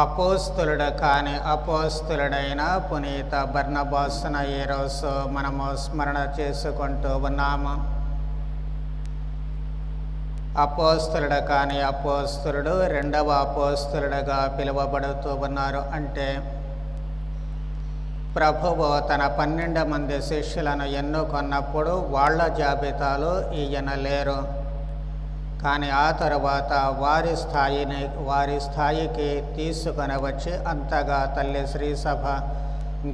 అపోస్తులుడ కాని అపోస్తులుడైన పునీత బర్ణబాసున ఈరోజు మనము స్మరణ చేసుకుంటూ ఉన్నాము. అపోస్తులుడ కాని అపోస్తులుడు రెండవ అపోస్తులుడుగా పిలువబడుతూ ఉన్నారు. అంటే ప్రభువు తన పన్నెండు మంది శిష్యులను ఎన్నుకొన్నప్పుడు వాళ్ళ జాబితాలో ఈయన లేరు. కానీ ఆ తర్వాత వారి స్థాయిని వారి స్థాయికి తీసుకొని వచ్చి అంతగా తల్లి శ్రీసభ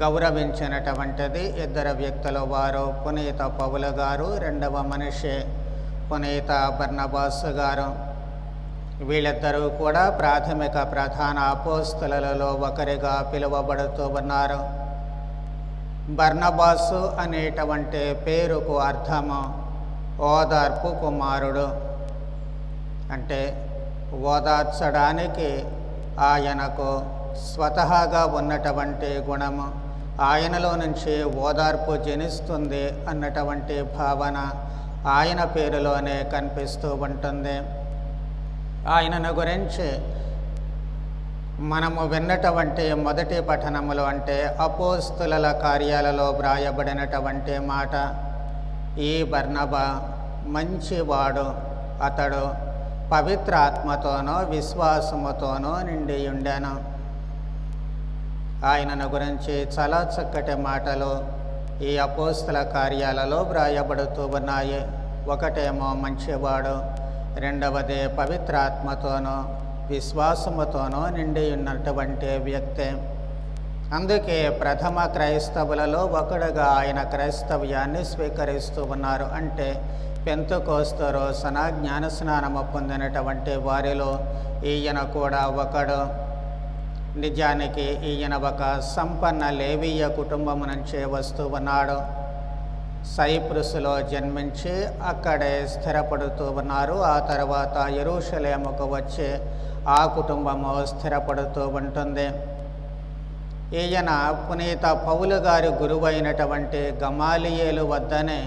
గౌరవించినటువంటిది ఇద్దరు వ్యక్తులు వారు పునీత పౌల గారు రెండవ మనిషి పునీత బర్నబాస్ గారు. వీళ్ళిద్దరూ కూడా ప్రాథమిక ప్రధాన అపోస్తులలో ఒకరిగా పిలువబడుతూ ఉన్నారు. బర్నబాసు అనేటువంటి పేరుకు అర్థము ఓదార్పు కుమారుడు. అంటే ఓదార్చడానికి ఆయనకు స్వతహాగా ఉన్నటువంటి గుణము ఆయనలో నుంచి ఓదార్పు జనిస్తుంది అన్నటువంటి భావన ఆయన పేరులోనే కనిపిస్తూ ఉంటుంది. ఆయనను గురించి మనము విన్నటువంటి మొదటి పఠనములు అంటే అపోస్తుల కార్యాలలో వ్రాయబడినటువంటి మాట ఈ బర్ణబ మంచివాడు అతడు పవిత్ర ఆత్మతోనో విశ్వాసముతోనో నిండి ఉండెను ఆయనను గురించి చాలా చక్కటి మాటలు ఈ అపోస్తుల కార్యాలలో వ్రాయబడుతూ ఉన్నాయి. ఒకటేమో మంచివాడు రెండవది పవిత్రాత్మతోనో విశ్వాసముతోనో నిండి ఉన్నటువంటి వ్యక్తి. అందుకే ప్రథమ క్రైస్తవులలో ఒకడుగా ఆయన క్రైస్తవ్యాన్ని స్వీకరిస్తూ ఉన్నారు. అంటే పెంతుకోస్తు రోజున జ్ఞానస్నానము పొందినటువంటి వారిలో ఈయన కూడా ఒకడు. నిజానికి ఈయన ఒక సంపన్న లేవీయ కుటుంబం నుంచి వస్తూ ఉన్నాడు. సైప్రస్లో జన్మించి అక్కడే స్థిరపడుతూ ఉన్నారు. ఆ తర్వాత ఎరుషలేముకు వచ్చి ఆ కుటుంబము స్థిరపడుతూ ఉంటుంది. ఈయన పునీత పౌలు గారి గురువైనటువంటి గమాలియేలు వద్దనే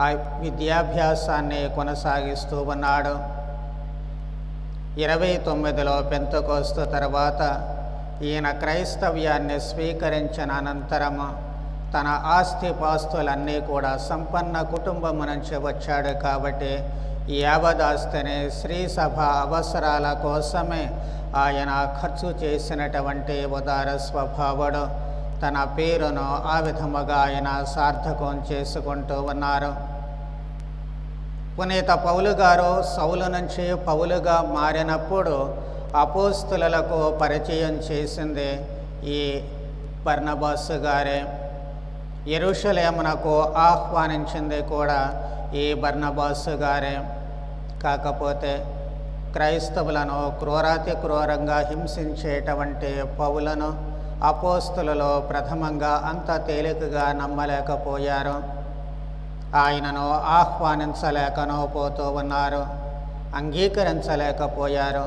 ఆ విద్యాభ్యాసాన్ని కొనసాగిస్తూ ఉన్నాడు. ఇరవై తొమ్మిదిలో పెంతకోస్తు తర్వాత ఈయన క్రైస్తవ్యాన్ని స్వీకరించిన అనంతరము తన ఆస్తిపాస్తులన్నీ కూడా సంపన్న కుటుంబం నుంచి వచ్చాడు కాబట్టి యావదాస్తిని శ్రీ సభ అవసరాల కోసమే ఆయన ఖర్చు చేసినటువంటి ఉదార స్వభావుడు. తన పేరును ఆ విధముగా ఆయన సార్థకం చేసుకుంటూ ఉన్నారు. పునీత పౌలు గారు సౌలు నుంచి పౌలుగా మారినప్పుడు అపోస్తులకు పరిచయం చేసింది ఈ బర్నబాస్ గారే. ఎరుషలేమునకు ఆహ్వానించింది కూడా ఈ బర్ణబాసు గారే. కాకపోతే క్రైస్తవులను క్రూరాతి క్రూరంగా హింసించేటువంటి పౌలను అపోస్తులలో ప్రథమంగా అంత తేలికగా నమ్మలేకపోయారు. ఆయనను ఆహ్వానించలేకనో పోతూ ఉన్నారు అంగీకరించలేకపోయారు.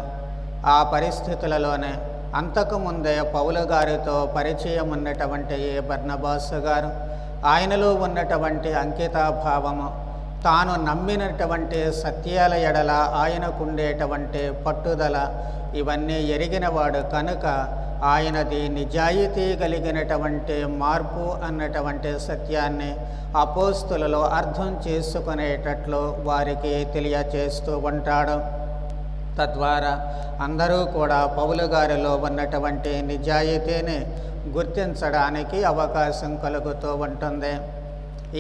ఆ పరిస్థితులలోనే అంతకుముందే పౌలు గారితో పరిచయం ఉన్నటువంటి ఏ బర్నబాస్ గారు ఆయనలో ఉన్నటువంటి అంకితాభావము తాను నమ్మినటువంటి సత్యాల ఎడల ఆయనకుండేటువంటి పట్టుదల ఇవన్నీ ఎరిగినవాడు కనుక ఆయనది నిజాయితీ కలిగినటువంటి మార్పు అన్నటువంటి సత్యాన్ని అపోస్తులలో అర్థం చేసుకునేటట్లు వారికి తెలియచేస్తూ ఉంటాడు. తద్వారా అందరూ కూడా పౌలు గారిలో ఉన్నటువంటి నిజాయితీని గుర్తించడానికి అవకాశం కలుగుతూ ఉంటుంది.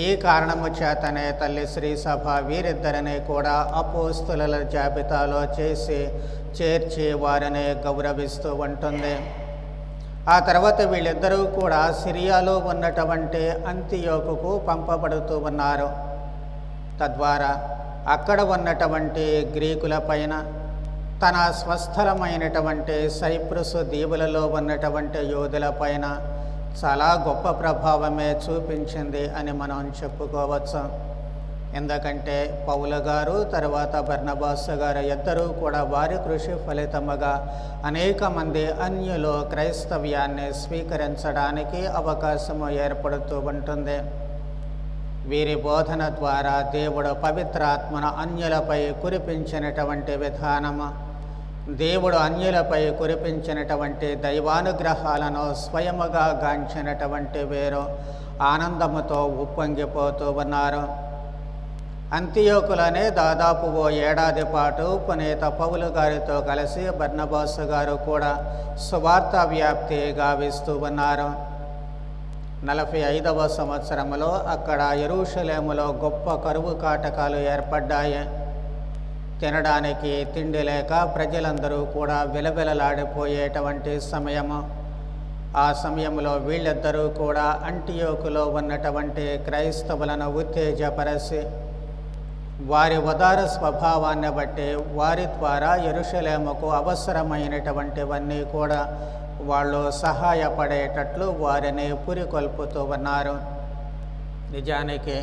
ఈ కారణము చేతనే తల్లి శ్రీ సభ వీరిద్దరిని కూడా అపోస్తుల జాబితాలో చేసి చేర్చి వారిని గౌరవిస్తూ ఉంటుంది. ఆ తర్వాత వీళ్ళిద్దరూ కూడా సిరియాలో ఉన్నటువంటి అంత్యోకుకు పంపబడుతూ ఉన్నారు. తద్వారా అక్కడ ఉన్నటువంటి గ్రీకుల పైన తన స్వస్థలమైనటువంటి సైప్రస్ దీవులలో ఉన్నటువంటి యోధులపైన చాలా గొప్ప ప్రభావమే చూపించింది అని మనం చెప్పుకోవచ్చు. ఎందుకంటే పౌల గారు తర్వాత బర్నబాస్ గారు ఇద్దరూ కూడా వారి కృషి ఫలితముగా అనేక మంది అన్యులు క్రైస్తవ్యాన్ని స్వీకరించడానికి అవకాశము ఏర్పడుతూ ఉంటుంది. వీరి బోధన ద్వారా దేవుడు పవిత్రాత్మను అన్యులపై కురిపించినటువంటి విధానము. దేవుడు అన్యులపై కురిపించినటువంటి దైవానుగ్రహాలను స్వయముగా గాంచినటువంటి వీరు ఆనందముతో ఉప్పొంగిపోతూ ఉన్నారు. అంత్యోకులనే దాదాపు ఓ ఏడాది పాటు పునీత పౌలు గారితో కలిసి బర్నబాసు గారు కూడా సువార్త వ్యాప్తి గావిస్తూ ఉన్నారు. నలభై ఐదవ సంవత్సరంలో అక్కడ ఎరుషలేములో గొప్ప కరువు కాటకాలు ఏర్పడ్డాయి. తినడానికి తిండి లేక ప్రజలందరూ కూడా విలవిలలాడిపోయేటువంటి సమయము. ఆ సమయంలో వీళ్ళిద్దరూ కూడా అంటియోకులో ఉన్నటువంటి క్రైస్తవులను ఉత్తేజపరచి వారి ఉదార స్వభావాన్ని బట్టి వారి ద్వారా ఎరుషలేముకు అవసరమైనటువంటివన్నీ కూడా వాళ్ళు సహాయపడేటట్లు వారిని పురికొల్పుతూ ఉన్నారు. నిజానికి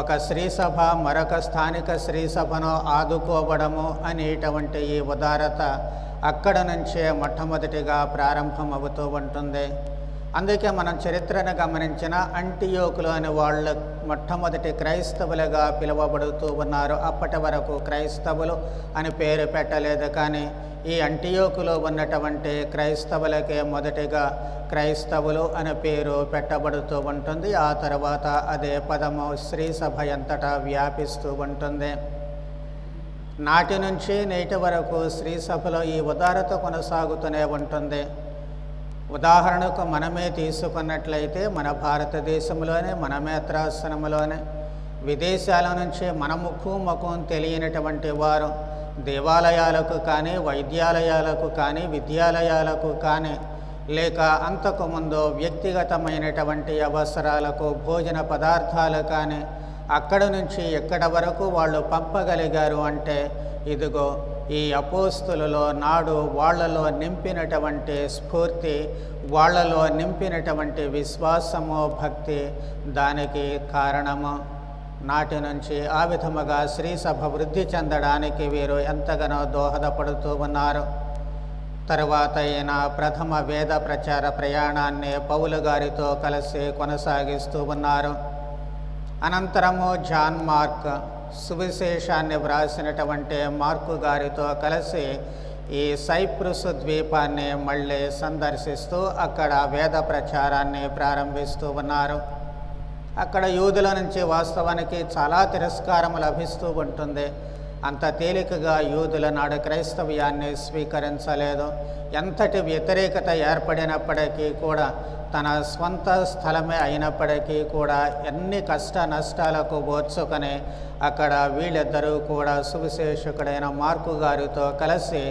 ఒక సభ మరొక స్థానిక సభను ఆదుకోవడము అనేటువంటి ఈ ఉదారత అక్కడ నుంచే మొట్టమొదటిగా ప్రారంభమవుతూ ఉంటుంది. అందుకే మనం చరిత్రను గమనించిన అంటియోకులు అనే వాళ్ళ మొట్టమొదటి క్రైస్తవులుగా పిలువబడుతూ ఉన్నారు. అప్పటి వరకు క్రైస్తవులు అని పేరు పెట్టలేదు. కానీ ఈ అంటియోకులో ఉన్నటువంటి క్రైస్తవులకే మొదటిగా క్రైస్తవులు అనే పేరు పెట్టబడుతూ ఉంటుంది. ఆ తర్వాత అదే పదము శ్రీ సభ ఎంతటా వ్యాపిస్తూ ఉంటుంది. నాటి నుంచి నేటి వరకు శ్రీ సభలో ఈ ఉదారత కొనసాగుతూనే ఉంటుంది. ఉదాహరణకు మనమే తీసుకున్నట్లయితే మన భారతదేశంలోనే మన మేత్రాసనంలోనే విదేశాల నుంచి మన ముక్కు ముఖం తెలియనటువంటి వారు దేవాలయాలకు కానీ వైద్యాలయాలకు కానీ విద్యాలయాలకు కానీ లేక అంతకుముందు వ్యక్తిగతమైనటువంటి అవసరాలకు భోజన పదార్థాలు కానీ అక్కడ నుంచి ఎక్కడ వరకు వాళ్ళు పంపగలిగారు అంటే ఇదిగో ఈ అపోస్తులలో నాడు వాళ్ళలో నింపినటువంటి స్ఫూర్తి వాళ్ళలో నింపినటువంటి విశ్వాసము భక్తి దానికి కారణము. నాటి నుంచి ఆ విధముగా శ్రీ సభ వృద్ధి చెందడానికి వీరు ఎంతగానో దోహదపడుతూ ఉన్నారు. తరువాత ఈయన ప్రథమ వేద ప్రచార ప్రయాణాన్ని పౌలు గారితో కలిసి కొనసాగిస్తూ ఉన్నారు. అనంతరము జాన్ మార్క్ సువిశేషాన్ని వ్రాసినటువంటి మార్కు గారితో కలిసి ఈ సైప్రస్ ద్వీపాన్ని మళ్ళీ సందర్శిస్తూ అక్కడ వేద ప్రచారాన్ని ప్రారంభిస్తూ ఉన్నారు. అక్కడ యూదుల నుంచి వాస్తవానికి చాలా తిరస్కారం లభిస్తూ ఉంటుంది. అంత తేలికగా యూదుల నాడు క్రైస్తవ్యాన్ని స్వీకరించలేదు. ఎంతటి వ్యతిరేకత ఏర్పడినప్పటికీ కూడా తన స్వంత స్థలమే అయినప్పటికీ కూడా ఎన్ని కష్ట నష్టాలకు ఓర్చుకొని అక్కడ వీళ్ళిద్దరూ కూడా సువిశేషకుడైన మార్కు గారితో కలిసి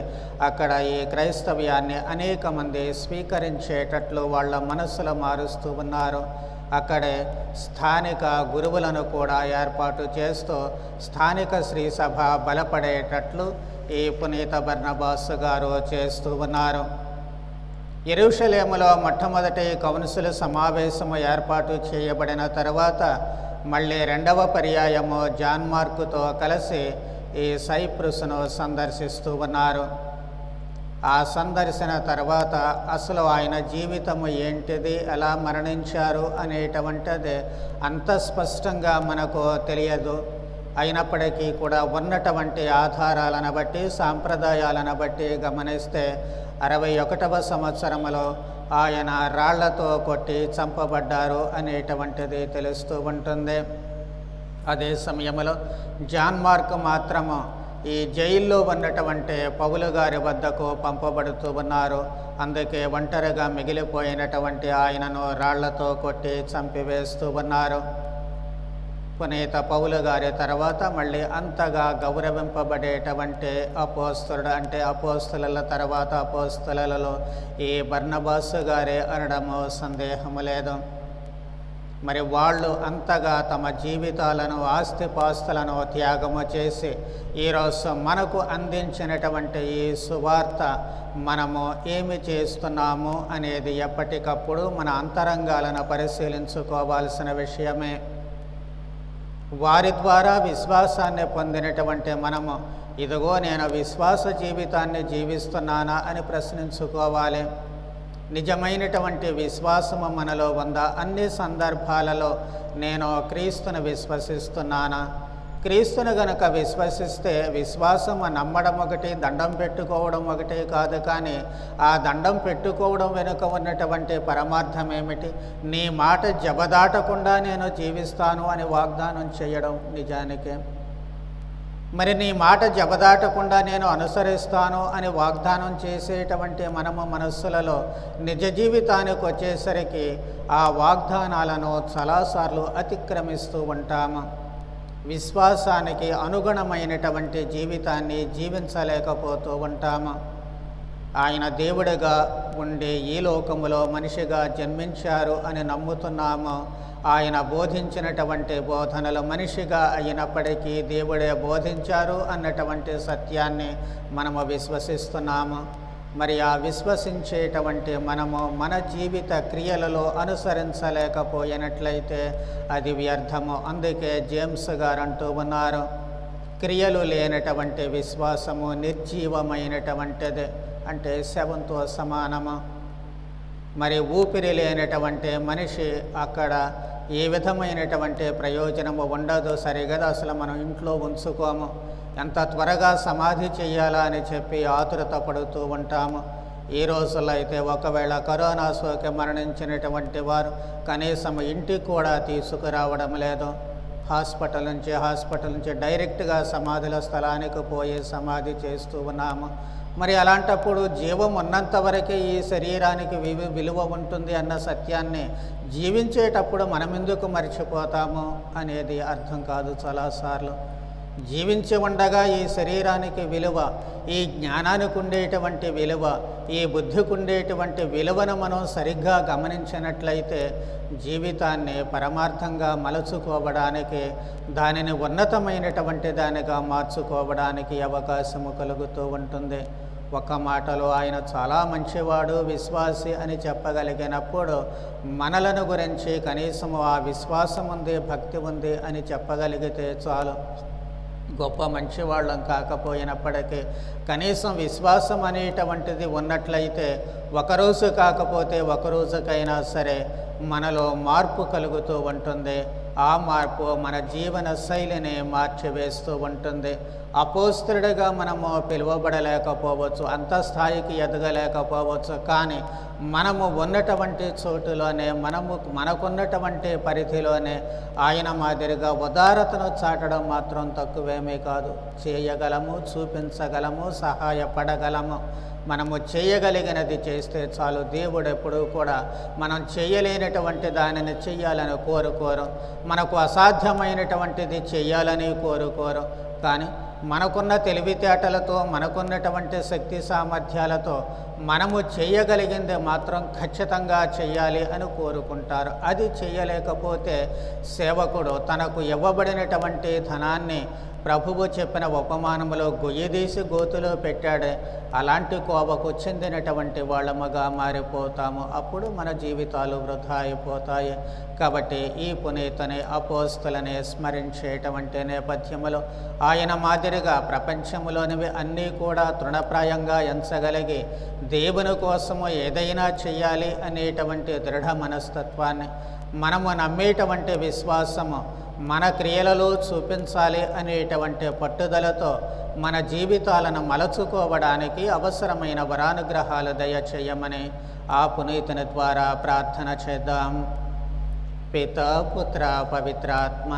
అక్కడ ఈ క్రైస్తవ్యాన్ని అనేక మంది స్వీకరించేటట్లు వాళ్ళ మనసులు మారుస్తూ ఉన్నారు. అక్కడే స్థానిక గురువులను కూడా ఏర్పాటు చేస్తూ స్థానిక శ్రీ సభ బలపడేటట్లు ఈ పునీత బర్ణబాస్ గారు చేస్తూ ఉన్నారు. ఎరుషలేములో మొట్టమొదటి కౌన్సిల్ సమావేశము ఏర్పాటు చేయబడిన తర్వాత మళ్ళీ రెండవ పర్యాయము జాన్ మార్కుతో కలిసి ఈ సైప్రస్ను సందర్శిస్తూ ఉన్నారు. ఆ సందర్శన తర్వాత అసలు ఆయన జీవితము ఏంటిది ఎలా మరణించారు అనేటువంటిది అంత స్పష్టంగా మనకు తెలియదు. అయినప్పటికీ కూడా ఉన్నటువంటి ఆధారాలను బట్టి సాంప్రదాయాలను బట్టి గమనిస్తే అరవై ఒకటవ సంవత్సరంలో ఆయన రాళ్ళతో కొట్టి చంపబడ్డారు అనేటువంటిది తెలుస్తూ ఉంటుంది. అదే సమయంలో జాన్ మార్క్ మాత్రము ఈ జైల్లో ఉన్నటువంటి పౌలు గారి వద్దకు పంపబడుతూ ఉన్నారు. అందుకే ఒంటరిగా మిగిలిపోయినటువంటి ఆయనను రాళ్ళతో కొట్టి చంపివేస్తూ ఉన్నారు. పునీత పౌలు గారి తర్వాత మళ్ళీ అంతగా గౌరవింపబడేటువంటి అపోస్తుడు అంటే అపోస్తుల తర్వాత అపోస్తులలో ఈ బర్ణబాసు గారే అనడము సందేహము లేదు. మరి వాళ్ళు అంతగా తమ జీవితాలను ఆస్తిపాస్తులను త్యాగము చేసి ఈరోజు మనకు అందించినటువంటి ఈ సువార్త మనము ఏమి చేస్తున్నాము అనేది ఎప్పటికప్పుడు మన అంతరంగాలను పరిశీలించుకోవాల్సిన విషయమే. వారి ద్వారా విశ్వాసాన్ని పొందినటువంటి మనము ఇదిగో నేను విశ్వాస జీవితాన్ని జీవిస్తున్నానా అని ప్రశ్నించుకోవాలి. నిజమైనటువంటి విశ్వాసము మనలో ఉందా? అన్ని సందర్భాలలో నేను క్రీస్తును విశ్వసిస్తున్నానా? క్రీస్తును గనక విశ్వసిస్తే విశ్వాసం నమ్మడం ఒకటి దండం పెట్టుకోవడం ఒకటి కాదు కానీ ఆ దండం పెట్టుకోవడం వెనుక ఉన్నటువంటి పరమార్థం ఏమిటి? నీ మాట జబదాటకుండా నేను జీవిస్తాను అని వాగ్దానం చేయడం నిజానికి. మరి నీ మాట జబదాటకుండా నేను అనుసరిస్తాను అని వాగ్దానం చేసేటువంటి మనము మనస్సులలో నిజ జీవితానికి వచ్చేసరికి ఆ వాగ్దానాలను చాలాసార్లు అతిక్రమిస్తూ ఉంటాము. విశ్వాసానికి అనుగుణమైనటువంటి జీవితాన్ని జీవించలేకపోతూ ఉంటాము. ఆయన దేవుడిగా ఉండే ఈ లోకములో మనిషిగా జన్మించారు అని నమ్ముతున్నాము. ఆయన బోధించినటువంటి బోధనలు మనిషిగా అయినప్పటికీ దేవుడే బోధించారు అన్నటువంటి సత్యాన్ని మనము విశ్వసిస్తున్నాము. మరి ఆ విశ్వసించేటువంటి మనము మన జీవిత క్రియలలో అనుసరించలేకపోయినట్లయితే అది వ్యర్థము. అందుకే జేమ్స్ గారు అంటూ ఉన్నారు క్రియలు లేనటువంటి విశ్వాసము నిర్జీవమైనటువంటిది. అంటే శవంతో సమానము? మరి ఊపిరి లేనటువంటి మనిషి అక్కడ ఏ విధమైనటువంటి ప్రయోజనము ఉండదు సరిగదా? అసలు మనం ఇంట్లో ఉంచుకోము. ఎంత త్వరగా సమాధి చేయాలా అని చెప్పి ఆతురత పడుతూ ఉంటాము. ఈ రోజుల్లో అయితే ఒకవేళ కరోనా సోకి మరణించినటువంటి వారు కనీసం ఇంటికి కూడా తీసుకురావడం లేదు. హాస్పిటల్ నుంచి హాస్పిటల్ నుంచి డైరెక్ట్గా సమాధుల స్థలానికి పోయి సమాధి చేస్తూ ఉన్నాము. మరి అలాంటప్పుడు జీవం ఉన్నంత వరకే ఈ శరీరానికి వివి విలువ ఉంటుంది అన్న సత్యాన్ని జీవించేటప్పుడు మనమెందుకు మర్చిపోతాము అనేది అర్థం కాదు చాలాసార్లు. జీవించి ఉండగా ఈ శరీరానికి విలువ ఈ జ్ఞానానికి ఉండేటువంటి విలువ ఈ బుద్ధికి ఉండేటువంటి విలువను మనం సరిగ్గా గమనించినట్లయితే జీవితాన్ని పరమార్థంగా మలుచుకోవడానికి దానిని ఉన్నతమైనటువంటి దానిగా మార్చుకోవడానికి అవకాశము కలుగుతూ ఉంటుంది. ఒక మాటలో ఆయన చాలా మంచివాడు విశ్వాసి అని చెప్పగలిగినప్పుడు మనలను గురించి కనీసం ఆ విశ్వాసం ఉంది భక్తి ఉంది అని చెప్పగలిగితే చాలు. గొప్ప మంచివాళ్ళం కాకపోయినప్పటికీ కనీసం విశ్వాసం అనేటువంటిది ఉన్నట్లయితే ఒకరోజు కాకపోతే ఒకరోజుకైనా సరే మనలో మార్పు కలుగుతూ ఉంటుంది. ఆ మార్పు మన జీవన శైలిని మార్చివేస్తూ ఉంటుంది. అపోస్తుడిగా మనము పిలువబడలేకపోవచ్చు అంత స్థాయికి ఎదగలేకపోవచ్చు. కానీ మనము ఉన్నటువంటి చోటులోనే మనము మనకున్నటువంటి పరిధిలోనే ఆయన మాదిరిగా ఉదారతను చాటడం మాత్రం తక్కువేమీ కాదు. చేయగలము చూపించగలము సహాయపడగలము. మనము చేయగలిగినది చేస్తే చాలు. దేవుడు ఎప్పుడూ కూడా మనం చేయలేనటువంటి దానిని చెయ్యాలని కోరుకోరు. మనకు అసాధ్యమైనటువంటిది చెయ్యాలని కోరుకోరు. కానీ మనకున్న తెలివితేటలతో మనకున్నటువంటి శక్తి సామర్థ్యాలతో మనము చేయగలిగింది మాత్రం ఖచ్చితంగా చేయాలి అని కోరుకుంటారు. అది చేయలేకపోతే సేవకుడు తనకు ఇవ్వబడినటువంటి ధనాన్ని ప్రభువు చెప్పిన ఉపమానంలో గొయ్యదీసి గోతులో పెట్టాడే అలాంటి కోవకు చెందినటువంటి వాళ్ళముగా మారిపోతాము. అప్పుడు మన జీవితాలు వృధా అయిపోతాయి. కాబట్టి ఈ పునీతని అపోస్తులని స్మరించేటువంటి నేపథ్యములో ఆయన మాదిరిగా ప్రపంచంలోనివి అన్నీ కూడా తృణప్రాయంగా ఎంచగలిగి దేవుని కోసము ఏదైనా చేయాలి అనేటువంటి దృఢ మనస్తత్వాన్ని మనము నమ్మేటువంటి విశ్వాసము మన క్రియలలో చూపించాలి అనేటువంటి పట్టుదలతో మన జీవితాలను మలచుకోవడానికి అవసరమైన వరానుగ్రహాలు దయచేయమని ఆ పునీతుని ద్వారా ప్రార్థన చేద్దాం. పిత పుత్ర పవిత్రాత్మ